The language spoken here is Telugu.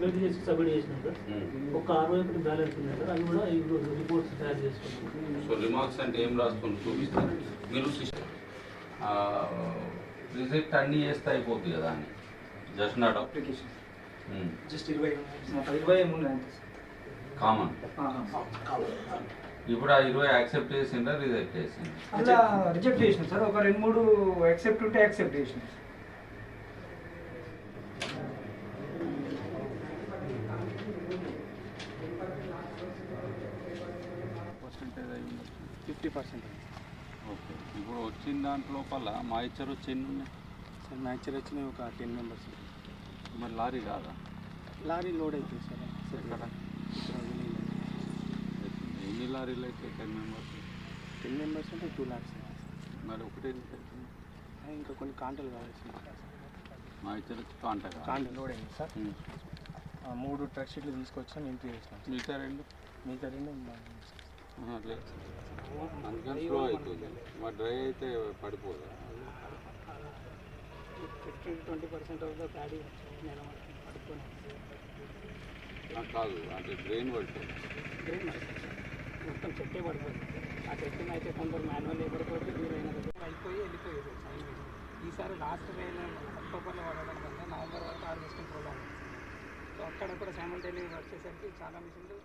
సబ్మిట్ చేసి సబ్మిట్ చేసినాం సార్ ఒక అరవై ఒకటి బ్యాలెన్స్ ఉన్నాయి సార్ అవి కూడా ఇప్పుడు రిపోర్ట్స్ తయారు చేసుకున్నాం సో రిమార్క్స్ అంటే ఏం రాసుకొని చూపిస్తారు మీరు రిజెక్ట్ అన్నీ చేస్తే అయిపోతుంది కదా అని. జస్ట్ నాట్ అప్లికేషన్ జస్ట్ ఇరవై ఇరవై ఏమి ఉన్నాయి అంతే కామన్. ఇప్పుడు ఆ ఇరవై యాక్సెప్ట్ చేసిందా రిజెక్ట్ చేసింది అలా రిజెక్ట్ చేసిన సార్. ఒక రెండు మూడు యాక్సెప్ట్ ఉంటే యాక్సెప్ట్ చేసిన పర్సెంటేజ్ అయి ఉండొచ్చు ఫిఫ్టీ పర్సెంట్. ఓకే. ఇప్పుడు వచ్చిన దాంట్లో లోపల మా ఇచ్చర్ వచ్చి ఎన్ని ఉన్నాయి. సార్ మ్యాచర్ వచ్చినాయి ఒక టెన్ మెంబర్స్. మరి లారీ కాదా లారీ లోడ్ అవుతుంది సార్. సార్ ఎక్కడ? ఎన్ని లారీలు అయితే టెన్ మెంబర్స్? టెన్ మెంబర్స్ అంటే టూ ల్యాక్స్ మరి ఒకటే? ఇంకా కొన్ని కాంటలు కావాలి సార్. మా ఇచ్చర్ వచ్చి కాంటాక్ట్ కాంట లోడ్ అయింది సార్. మూడు ట్రక్ షీట్లు తీసుకొచ్చాం ఎంట్రీ చేసినాం సార్. మిగతా రెండు? మిగతా రెండు లేదు అందుకని స్లో అవుతుంది. మరి డ్రై అయితే పడిపోదా. Fifteen twenty percent of the paddy కాదు అంటే డ్రైన్ పడిపోతుంది గ్రీన్ మొత్తం చెట్టే పడిపోయింది ఆ చెట్టుని అయితే కొందరు మాన్యువల్ లేబర్ తోటి వీలైన అయిపోయి వెళ్ళిపోయేది. ఈసారి లాస్ట్ వేల అక్టోబర్లో పడడం వల్ల నవంబర్ వరకు హార్వెస్టింగ్ ప్రోగ్రామ్ ఇక్కడ అక్కడ కూడా సైమల్టేనియస్ వచ్చేసరికి చాలా మిషన్లు